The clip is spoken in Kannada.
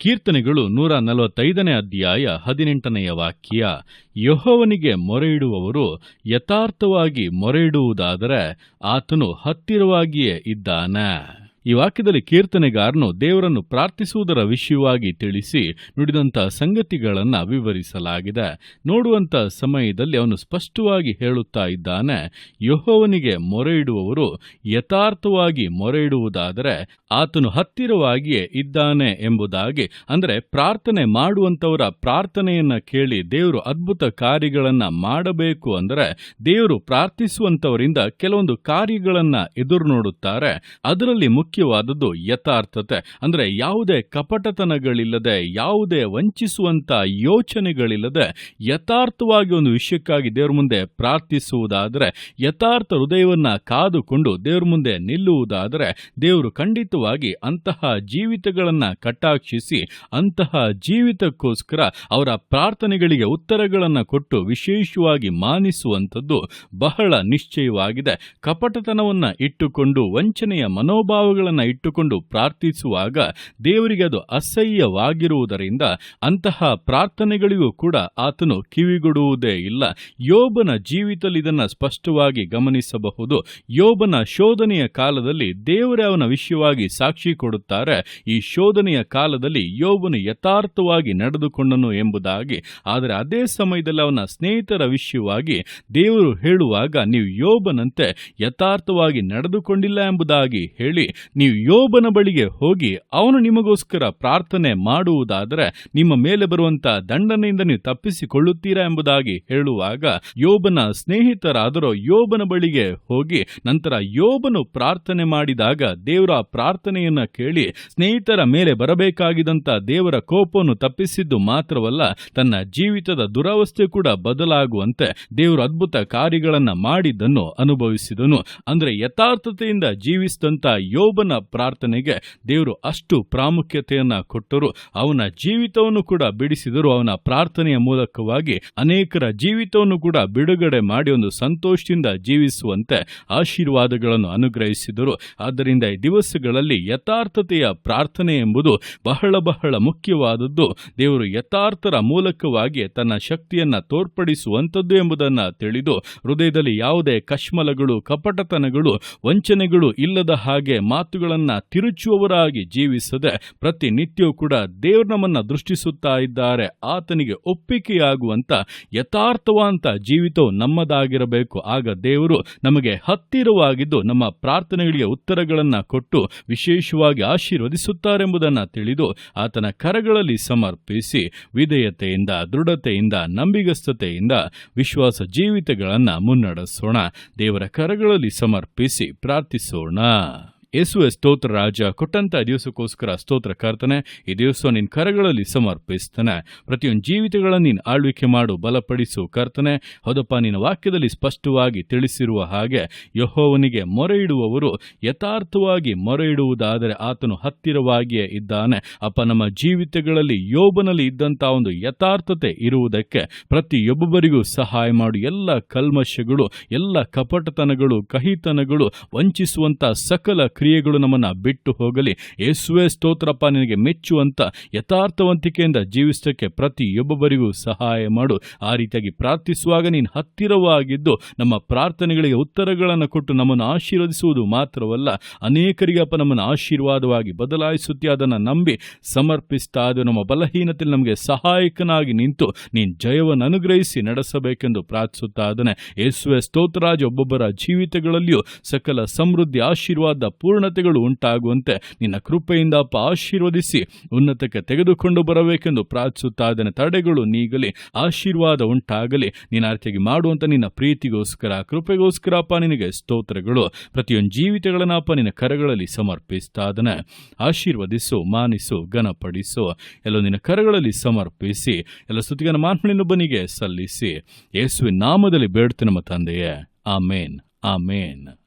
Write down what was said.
ಕೀರ್ತನೆಗಳು ನೂರ ನಲವತ್ತೈದನೇ ಅಧ್ಯಾಯ ಹದಿನೆಂಟನೆಯ ವಾಕ್ಯ. ಯಹೋವನಿಗೆ ಮೊರೆಯಿಡುವವರು ಯಥಾರ್ಥವಾಗಿ ಮೊರೆಯಿಡುವುದಾದರೆ ಆತನು ಹತ್ತಿರವಾಗಿಯೇ ಇದ್ದಾನೆ. ಈ ವಾಕ್ಯದಲ್ಲಿ ಕೀರ್ತನೆಗಾರನು ದೇವರನ್ನು ಪ್ರಾರ್ಥಿಸುವುದರ ವಿಷಯವಾಗಿ ತಿಳಿಸಿ ನುಡಿದಂತಹ ಸಂಗತಿಗಳನ್ನು ವಿವರಿಸಲಾಗಿದೆ. ನೋಡುವಂತ ಸಮಯದಲ್ಲಿ ಅವನು ಸ್ಪಷ್ಟವಾಗಿ ಹೇಳುತ್ತಾ ಇದ್ದಾನೆ, ಯಹೋವನಿಗೆ ಮೊರೆಯಿಡುವವರು ಯಥಾರ್ಥವಾಗಿ ಮೊರೆ ಇಡುವುದಾದರೆ ಆತನು ಹತ್ತಿರವಾಗಿಯೇ ಇದ್ದಾನೆ ಎಂಬುದಾಗಿ, ಅಂದರೆ ಪ್ರಾರ್ಥನೆ ಮಾಡುವಂಥವರ ಪ್ರಾರ್ಥನೆಯನ್ನ ಕೇಳಿ ದೇವರು ಅದ್ಭುತ ಕಾರ್ಯಗಳನ್ನು ಮಾಡಬೇಕು ಅಂದರೆ ದೇವರು ಪ್ರಾರ್ಥಿಸುವಂಥವರಿಂದ ಕೆಲವೊಂದು ಕಾರ್ಯಗಳನ್ನು ಎದುರು ನೋಡುತ್ತಾರೆ. ಅದರಲ್ಲಿ ಮುಖ್ಯವಾದದ್ದು ಯಥಾರ್ಥತೆ. ಅಂದರೆ ಯಾವುದೇ ಕಪಟತನಗಳಿಲ್ಲದೆ, ಯಾವುದೇ ವಂಚಿಸುವಂಥ ಯೋಚನೆಗಳಿಲ್ಲದೆ ಯಥಾರ್ಥವಾಗಿ ಒಂದು ವಿಷಯಕ್ಕಾಗಿ ದೇವರ ಮುಂದೆ ಪ್ರಾರ್ಥಿಸುವುದಾದರೆ, ಯಥಾರ್ಥ ಹೃದಯವನ್ನ ಕಾದುಕೊಂಡು ದೇವರ ಮುಂದೆ ನಿಲ್ಲುವುದಾದರೆ, ದೇವರು ಖಂಡಿತವಾಗಿ ಅಂತಹ ಜೀವಿತಗಳನ್ನ ಕಟಾಕ್ಷಿಸಿ, ಅಂತಹ ಜೀವಿತಕ್ಕೋಸ್ಕರ ಅವರ ಪ್ರಾರ್ಥನೆಗಳಿಗೆ ಉತ್ತರಗಳನ್ನು ಕೊಟ್ಟು ವಿಶೇಷವಾಗಿ ಮಾನಿಸುವಂಥದ್ದು ಬಹಳ ನಿಶ್ಚಯವಾಗಿದೆ. ಕಪಟತನವನ್ನ ಇಟ್ಟುಕೊಂಡು ವಂಚನೆಯ ಮನೋಭಾವಗಳನ್ನು ಇಟ್ಟುಕೊಂಡು ಪ್ರಾರ್ಥಿಸುವಾಗ ದೇವರಿಗೆ ಅದು ಅಸಹ್ಯವಾಗಿರುವುದರಿಂದ ಅಂತಹ ಪ್ರಾರ್ಥನೆಗಳಿಗೂ ಕೂಡ ಆತನು ಕಿವಿಗೊಡುವುದೇ ಇಲ್ಲ. ಯೋಬನ ಜೀವಿತದಲ್ಲಿ ಇದನ್ನು ಸ್ಪಷ್ಟವಾಗಿ ಗಮನಿಸಬಹುದು. ಯೋಬನ ಶೋಧನೆಯ ಕಾಲದಲ್ಲಿ ದೇವರೇ ಅವನ ವಿಷಯವಾಗಿ ಸಾಕ್ಷಿ ಕೊಡುತ್ತಾರೆ. ಈ ಶೋಧನೆಯ ಕಾಲದಲ್ಲಿ ಯೋಬನು ಯಥಾರ್ಥವಾಗಿ ನಡೆದುಕೊಂಡನು ಎಂಬುದಾಗಿ. ಆದರೆ ಅದೇ ಸಮಯದಲ್ಲಿ ಅವನ ಸ್ನೇಹಿತರ ವಿಷಯವಾಗಿ ದೇವರು ಹೇಳುವಾಗ ನೀವು ಯೋಬನಂತೆ ಯಥಾರ್ಥವಾಗಿ ನಡೆದುಕೊಂಡಿಲ್ಲ ಎಂಬುದಾಗಿ ಹೇಳಿ ನೀವು ಯೋಬನ ಬಳಿಗೆ ಹೋಗಿ ಅವನು ನಿಮಗೋಸ್ಕರ ಪ್ರಾರ್ಥನೆ ಮಾಡುವುದಾದರೆ ನಿಮ್ಮ ಮೇಲೆ ಬರುವಂತ ದಂಡನೆಯಿಂದ ನೀವು ತಪ್ಪಿಸಿಕೊಳ್ಳುತ್ತೀರಾ ಎಂಬುದಾಗಿ ಹೇಳುವಾಗ ಯೋಬನ ಸ್ನೇಹಿತರಾದರೂ ಯೋಬನ ಬಳಿಗೆ ಹೋಗಿ ನಂತರ ಯೋಬನು ಪ್ರಾರ್ಥನೆ ಮಾಡಿದಾಗ ದೇವರ ಪ್ರಾರ್ಥನೆಯನ್ನು ಕೇಳಿ ಸ್ನೇಹಿತರ ಮೇಲೆ ಬರಬೇಕಾಗಿದ್ದಂಥ ದೇವರ ಕೋಪವನ್ನು ತಪ್ಪಿಸಿದ್ದು ಮಾತ್ರವಲ್ಲ, ತನ್ನ ಜೀವಿತದ ದುರವಸ್ಥೆ ಕೂಡ ಬದಲಾಗುವಂತೆ ದೇವರು ಅದ್ಭುತ ಕಾರ್ಯಗಳನ್ನ ಮಾಡಿದ್ದನ್ನು ಅನುಭವಿಸಿದನು. ಅಂದ್ರೆ ಯಥಾರ್ಥತೆಯಿಂದ ಜೀವಿಸಿದಂತ ಯೋಬನ ಪ್ರಾರ್ಥನೆಗೆ ದೇವರು ಅಷ್ಟು ಪ್ರಾಮುಖ್ಯತೆಯನ್ನು ಕೊಟ್ಟರು. ಅವನ ಜೀವಿತವನ್ನು ಕೂಡ ಬಿಡಿಸಿದರು. ಅವನ ಪ್ರಾರ್ಥನೆಯ ಮೂಲಕವಾಗಿ ಅನೇಕರ ಜೀವಿತವನ್ನು ಕೂಡ ಬಿಡುಗಡೆ ಮಾಡಿ ಒಂದು ಸಂತೋಷದಿಂದ ಜೀವಿಸುವಂತೆ ಆಶೀರ್ವಾದಗಳನ್ನು ಅನುಗ್ರಹಿಸಿದರು. ಆದ್ದರಿಂದ ಈ ದಿವಸಗಳಲ್ಲಿ ಯಥಾರ್ಥತೆಯ ಪ್ರಾರ್ಥನೆ ಎಂಬುದು ಬಹಳ ಬಹಳ ಮುಖ್ಯವಾದದ್ದು. ದೇವರು ಯಥಾರ್ಥರ ಮೂಲಕವಾಗಿ ತನ್ನ ಶಕ್ತಿಯನ್ನ ತೋರ್ಪಡಿಸುವಂಥದ್ದು ಎಂಬುದನ್ನು ತಿಳಿದು ಹೃದಯದಲ್ಲಿ ಯಾವುದೇ ಕಶ್ಮಲಗಳು ಕಪಟತನಗಳು, ವಂಚನೆಗಳು ಇಲ್ಲದ ಹಾಗೆ ಮಾತುಗಳನ್ನ ತಿರುಚುವವರಾಗಿ ಜೀವಿಸದೆ ಪ್ರತಿನಿತ್ಯವೂ ಕೂಡ ದೇವ್ರ ನಮ್ಮನ್ನ ದೃಷ್ಟಿಸುತ್ತಾ ಇದ್ದಾರೆ. ಆತನಿಗೆ ಒಪ್ಪಿಗೆಯಾಗುವಂಥ ಯಥಾರ್ಥವಾದಂಥ ಜೀವಿತವು ನಮ್ಮದಾಗಿರಬೇಕು. ಆಗ ದೇವರು ನಮಗೆ ಹತ್ತಿರವಾಗಿದ್ದು ನಮ್ಮ ಪ್ರಾರ್ಥನೆಗಳಿಗೆ ಉತ್ತರಗಳನ್ನು ಕೊಟ್ಟು ವಿಶೇಷವಾಗಿ ಆಶೀರ್ವದಿಸುತ್ತಾರೆಂಬುದನ್ನು ತಿಳಿದು ಆತನ ಕರಗಳಲ್ಲಿ ಸಮರ್ಪಿಸಿ ವಿಧೇಯತೆಯಿಂದ, ದೃಢತೆಯಿಂದ, ನಂಬಿಗಸ್ತತೆಯಿಂದ ವಿಶ್ವಾಸ ಜೀವಿತಗಳನ್ನು ಮುನ್ನಡೆಸೋಣ. ದೇವರ ಕರಗಳಲ್ಲಿ ಸಮರ್ಪಿಸಿ ಪ್ರಾರ್ಥಿಸೋಣ. ಯೇಸುವೆ ಸ್ತೋತ್ರ ರಾಜ, ಕೊಟ್ಟಂತ ದಿವಸಕ್ಕೋಸ್ಕರ ಸ್ತೋತ್ರ ಕರ್ತನೆ, ಈ ದಿವಸ ನಿನ್ನ ಕರಗಳಲ್ಲಿ ಸಮರ್ಪಿಸ್ತಾನೆ. ಪ್ರತಿಯೊಂದು ಜೀವಿತಗಳನ್ನು ನೀನು ಆಳ್ವಿಕೆ ಮಾಡು, ಬಲಪಡಿಸು ಕರ್ತನೆ. ಹೌದಪ್ಪ, ನಿನ್ನ ವಾಕ್ಯದಲ್ಲಿ ಸ್ಪಷ್ಟವಾಗಿ ತಿಳಿಸಿರುವ ಹಾಗೆ ಯಹೋವನಿಗೆ ಮೊರೆ ಇಡುವವರು ಯಥಾರ್ಥವಾಗಿ ಮೊರೆ ಇಡುವುದಾದರೆ ಆತನು ಹತ್ತಿರವಾಗಿಯೇ ಇದ್ದಾನೆ. ಅಪ್ಪ, ನಮ್ಮ ಜೀವಿತಗಳಲ್ಲಿ ಯೋಬನಲ್ಲಿ ಇದ್ದಂಥ ಒಂದು ಯಥಾರ್ಥತೆ ಇರುವುದಕ್ಕೆ ಪ್ರತಿಯೊಬ್ಬರಿಗೂ ಸಹಾಯ ಮಾಡು. ಎಲ್ಲ ಕಲ್ಮಶಗಳು, ಎಲ್ಲ ಕಪಟತನಗಳು, ಕಹಿತನಗಳು ವಂಚಿಸುವಂಥ ಸಕಲ ಕ್ರಿಯೆಗಳು ನಮ್ಮನ್ನ ಬಿಟ್ಟು ಹೋಗಲಿ. ಯೇಸುವೆ ಸ್ತೋತ್ರಪ್ಪ, ನಿನಗೆ ಮೆಚ್ಚುವಂತ ಯಥಾರ್ಥವಂತಿಕೆಯಿಂದ ಜೀವಿಸಕ್ಕೆ ಪ್ರತಿಯೊಬ್ಬೊಬ್ಬರಿಗೂ ಸಹಾಯ ಮಾಡು. ಆ ರೀತಿಯಾಗಿ ಪ್ರಾರ್ಥಿಸುವಾಗ ನೀನು ಹತ್ತಿರವಾಗಿದ್ದು, ನಮ್ಮ ಪ್ರಾರ್ಥನೆಗಳಿಗೆ ಉತ್ತರಗಳನ್ನು ಕೊಟ್ಟು ನಮ್ಮನ್ನು ಆಶೀರ್ವದಿಸುವುದು ಮಾತ್ರವಲ್ಲ, ಅನೇಕರಿಗೆ ಅಪ್ಪ ನಮ್ಮನ್ನು ಆಶೀರ್ವಾದವಾಗಿ ಬದಲಾಯಿಸುತ್ತಿ ಅದನ್ನು ನಂಬಿ ಸಮರ್ಪಿಸ್ತಾ ಅದು ನಮ್ಮ ಬಲಹೀನತೆಯಲ್ಲಿ ನಮಗೆ ಸಹಾಯಕನಾಗಿ ನಿಂತು ನೀನು ಜಯವನ್ನು ಅನುಗ್ರಹಿಸಿ ನಡೆಸಬೇಕೆಂದು ಪ್ರಾರ್ಥಿಸುತ್ತಾ ಅದನ್ನೇ ಯೇಸುವೆ ಸ್ತೋತ್ರರಾಜ ಒಬ್ಬೊಬ್ಬರ ಜೀವಿತಗಳಲ್ಲಿಯೂ ಸಕಲ ಸಮೃದ್ಧಿ, ಆಶೀರ್ವಾದ ಪೂರ್ಣತೆಗಳು ಉಂಟಾಗುವಂತೆ ನಿನ್ನ ಕೃಪೆಯಿಂದ ಆಶೀರ್ವದಿಸಿ ಉನ್ನತಕ್ಕೆ ತೆಗೆದುಕೊಂಡು ಬರಬೇಕೆಂದು ಪ್ರಾರ್ಥಿಸುತ್ತಾ ತಡೆಗಳು ನೀಗಲಿ, ಆಶೀರ್ವಾದ ಉಂಟಾಗಲಿ. ನಿನ್ನ ಮಾಡುವಂತ ನಿನ್ನ ಪ್ರೀತಿಗೋಸ್ಕರ, ಕೃಪೆಗೋಸ್ಕರ ಅಪ್ಪ ನಿನಗೆ ಸ್ತೋತ್ರಗಳು. ಪ್ರತಿಯೊಂದು ಜೀವಿತಗಳನ್ನ ಅಪ್ಪ ನಿನ್ನ ಕರಗಳಲ್ಲಿ ಸಮರ್ಪಿಸ್ತಾ ಅದನ್ನ ಆಶೀರ್ವದಿಸು, ಮಾನಿಸು, ಘನಪಡಿಸು. ಎಲ್ಲ ನಿನ್ನ ಕರಗಳಲ್ಲಿ ಸಮರ್ಪಿಸಿ, ಎಲ್ಲ ಸುತ್ತಿಗನ ಮಾನ್ಮಳಿನೊಬ್ಬನಿಗೆ ಸಲ್ಲಿಸಿ. ಯೇಸುವಿನ ನಾಮದಲ್ಲಿ ಬೇಡ್ತೇನೆ ನಮ್ಮ ತಂದೆಯೇ. ಆಮೇನ್ ಆಮೇನ್.